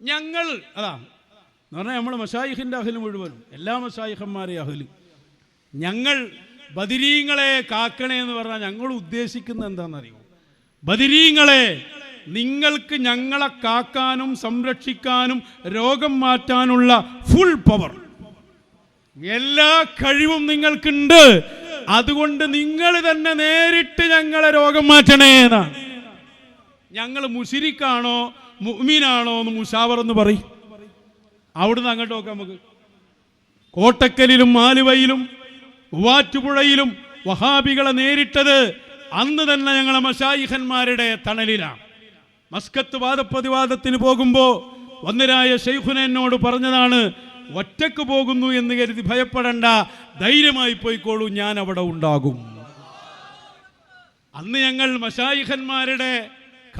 ഞങ്ങൾ അതാ എന്ന് പറഞ്ഞാൽ നമ്മൾ മഷായിഖിന്റെ അഹൽ മുഴുവനും എല്ലാ മഷായിഖന്മാരെ അഹൽ. ഞങ്ങൾ ബദിരീങ്ങളെ കാക്കണേ എന്ന് പറഞ്ഞാൽ ഞങ്ങൾ ഉദ്ദേശിക്കുന്നത് എന്താണെന്നറിയോ ബദിരീങ്ങളെ നിങ്ങൾക്ക് ഞങ്ങളെ കാക്കാനും സംരക്ഷിക്കാനും രോഗം മാറ്റാനുള്ള ഫുൾ പവർ എല്ലാ കഴിവും നിങ്ങൾക്കുണ്ട്. അതുകൊണ്ട് നിങ്ങൾ തന്നെ നേരിട്ട് ഞങ്ങളെ രോഗം മാറ്റണേ എന്നാണ് ഞങ്ങൾ മുഷിരിക്കാണോ മുഅ്മിനാണോ എന്ന് മുഷാവർ എന്ന് പറയും. അവിടുന്ന് അങ്ങോട്ട് നോക്കാം നമുക്ക്. കോട്ടക്കലിലും ആലുവയിലും മൂവാറ്റുപുഴയിലും വഹാബികളെ നേരിട്ടത് അന്ന് തന്നെ ഞങ്ങളെ മഷായിഖന്മാരുടെ തണലിലാണ്. മസ്കത്ത് വാദപ്രതിവാദത്തിന് പോകുമ്പോൾ വന്നരായ ഷെയ്ഖുന എന്നോട് പറഞ്ഞതാണ് ഒറ്റയ്ക്ക് പോകുന്നു എന്ന് കരുതി ഭയപ്പെടണ്ട ധൈര്യമായി പോയിക്കോളൂ ഞാൻ അവിടെ ഉണ്ടാകും. അന്ന് ഞങ്ങൾ മഷായിഖന്മാരുടെ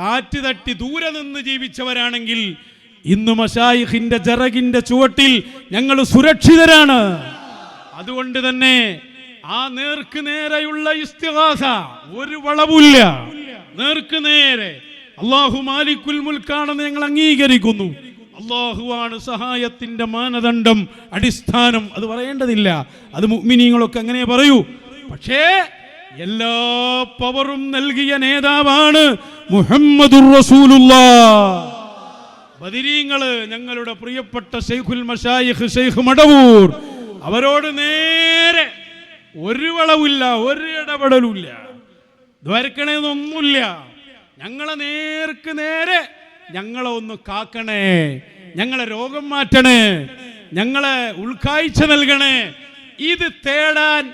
കാറ്റ് തട്ടി ദൂരെ നിന്ന് ജീവിച്ചവരാണെങ്കിൽ ഇന്ന് മഷായിഖിന്റെ ജറകിന്റെ ചുവട്ടിൽ ഞങ്ങൾ സുരക്ഷിതരാണ്. അതുകൊണ്ട് തന്നെ ആ നേർക്ക് നേരെയുള്ള ഇസ്തിഹാസ ഒരു വളവില്ല നേർക്ക് നേരെ അള്ളാഹു മാലിക്കുൽ മുൽക്കാണെന്ന് ഞങ്ങൾ അംഗീകരിക്കുന്നു. അള്ളാഹുവാണ് സഹായത്തിന്റെ മാനദണ്ഡം അടിസ്ഥാനം. അത് പറയേണ്ടതില്ല. അത് മുഗ്മിനിങ്ങളൊക്കെ അങ്ങനെ പറയൂ. പക്ഷേ എല്ലാ പവറും നൽകിയ നേതാവാണ് മുഹമ്മദുർ റസൂലുള്ളാ. ബദിരീങ്ങൾ ഞങ്ങളുടെ പ്രിയപ്പെട്ട ഷെയ്ഖുൽ മഷായിഖ് ഷെയ്ഖ് മടവൂർ അവരോട് നേരെ ഒരു വളവില്ല ഒരു ഇടപെടലുമില്ല. ദ്വരക്കണേന്നൊന്നുമില്ല. ഞങ്ങളെ നേർക്ക് നേരെ ഞങ്ങളെ ഒന്ന് കാക്കണേ ഞങ്ങളെ രോഗം മാറ്റണേ ഞങ്ങളെ ഉൾക്കാഴ്ച നൽകണേ. ഇത് തേടാൻ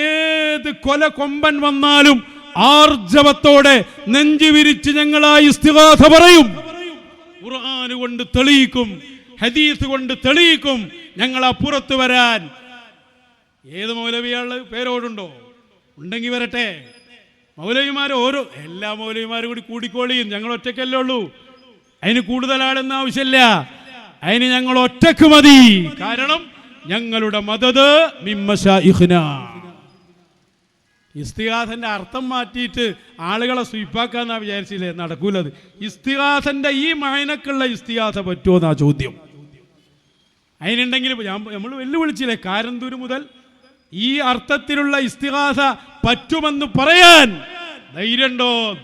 ഏത് കൊല കൊമ്പൻ വന്നാലും ആർജവത്തോടെ നെഞ്ചു വിരിച്ച് ഞങ്ങൾ സ്ഥിവാധ പറയും. ഖുർആൻ കൊണ്ട് തെളിയിക്കും ഹദീസ് കൊണ്ട് തെളിയിക്കും ഞങ്ങൾ അപ്പുറത്ത് വരാൻ. ഏത് മൗലവിയാൾ പേരോടുണ്ടോ? ഉണ്ടെങ്കിൽ വരട്ടെ. മൗലവിമാർ ഓരോ എല്ലാ മൗലവിമാരും കൂടി കൂടിക്കോളിയും. ഞങ്ങൾ ഒറ്റയ്ക്കല്ലേ ഉള്ളൂ. അതിന് കൂടുതൽ ആളെന്ന ആവശ്യമില്ല. അതിന് ഞങ്ങൾ ഒറ്റയ്ക്ക് മതി. കാരണം ഞങ്ങളുടെ മതത് മിമ്മശാ മിമ്മശായിഖ്ന ഇസ്തിഹാസന്റെ അർത്ഥം മാറ്റിയിട്ട് ആളുകളെ സ്വീപ്പാക്കാന്നാ വിചാരിച്ചില്ലേ? നടക്കൂലത്. ഇസ്തിഹാസന്റെ ഈ മായനക്കുള്ള ഇസ്തിഹാസ പറ്റുമോ എന്നാ ചോദ്യം. അതിനുണ്ടെങ്കിൽ നമ്മൾ വെല്ലുവിളിച്ചില്ലേ? കാരന്തൂര് മുതൽ ഈ അർത്ഥത്തിലുള്ള ഇസ്തിഹാസ പറ്റുമെന്ന് പറയാൻ. ധൈര്യണ്ടോ?